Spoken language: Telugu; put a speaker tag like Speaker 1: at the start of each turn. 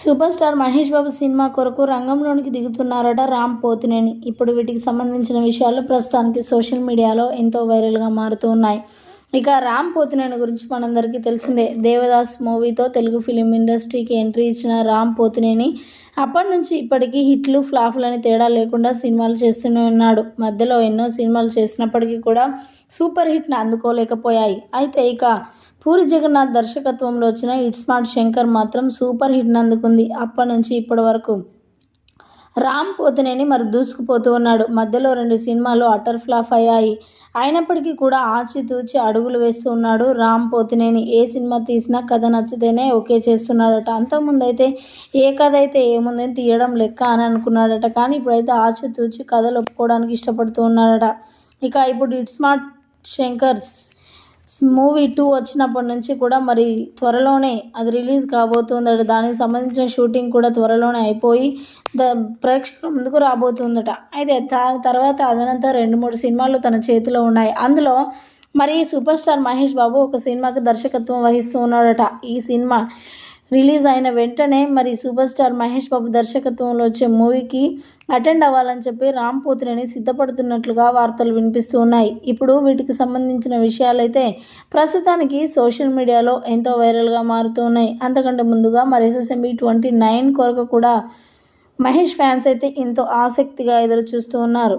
Speaker 1: Super star Mahesh Babu cinema కొరకు రంగంలోనికి దిగుతున్నారట రామ్ పోతినేని. ఇప్పుడు వీటికి సంబంధించిన విషయాలు ప్రస్తుతానికి సోషల్ మీడియాలో ఎంతో వైరల్గా మారుతూ ఉన్నాయి. ఇక రామ్ పోతినేని గురించి మనందరికీ తెలిసిందే. దేవదాస్ మూవీతో తెలుగు ఫిలిం ఇండస్ట్రీకి ఎంట్రీ ఇచ్చిన రామ్ పోతినేని అప్పటి నుంచి ఇప్పటికీ హిట్లు ఫ్లాఫ్లని తేడా లేకుండా సినిమాలు చేస్తూనే ఉన్నాడు. మధ్యలో ఎన్నో సినిమాలు చేసినప్పటికీ కూడా సూపర్ హిట్ని అందుకోలేకపోయాయి. అయితే ఇక పూరి జగన్నాథ్ దర్శకత్వంలో వచ్చిన ఇట్ స్మార్ట్ శంకర్ మాత్రం సూపర్ హిట్ని అందుకుంది. అప్పటి నుంచి ఇప్పటి వరకు రామ్ పోతినేని మరి దూసుకుపోతూ ఉన్నాడు. మధ్యలో రెండు సినిమాలు అటర్ ఫ్లాప్ అయ్యాయి. అయినప్పటికీ కూడా ఆచితూచి అడుగులు వేస్తూ ఉన్నాడు రామ్ పోతినేని. ఏ సినిమా తీసినా కథ నచ్చితేనే ఓకే చేస్తున్నాడట. అంతకుముందు అయితే ఏ కథ అయితే ఏముందని తీయడం లెక్క అని అనుకున్నాడట. కానీ ఇప్పుడైతే ఆచితూచి కథలు ఒప్పుకోవడానికి ఇష్టపడుతూ ఉన్నాడట. ఇక ఇప్పుడు it smart Shankars. Movie two వచ్చినప్పటి నుంచి కూడా మరి త్వరలోనే అది రిలీజ్ కాబోతుందట. దానికి సంబంధించిన షూటింగ్ కూడా త్వరలోనే అయిపోయి ద ప్రేక్షకుల ముందుకు రాబోతుందట. అయితే దాని తర్వాత అదనంతా రెండు మూడు సినిమాలు తన చేతిలో ఉన్నాయి. అందులో మరి సూపర్ స్టార్ మహేష్ బాబు ఒక సినిమాకి దర్శకత్వం వహిస్తూ ఉన్నాడట. ఈ సినిమా రిలీజ్ అయిన వెంటనే మరి సూపర్ స్టార్ మహేష్ బాబు దర్శకత్వంలో వచ్చే మూవీకి అటెండ్ అవ్వాలని చెప్పి రామ్ పోతినేని సిద్ధపడుతున్నట్లుగా వార్తలు వినిపిస్తూ ఉన్నాయి. ఇప్పుడు వీటికి సంబంధించిన విషయాలైతే ప్రస్తుతానికి సోషల్ మీడియాలో ఎంతో వైరల్గా మారుతూ ఉన్నాయి. అంతకంటే ముందుగా మరి ఎస్ఎస్ఎంబి ట్వంటీ నైన్ కొరకు కూడా మహేష్ ఫ్యాన్స్ అయితే ఎంతో ఆసక్తిగా ఎదురు చూస్తూ ఉన్నారు.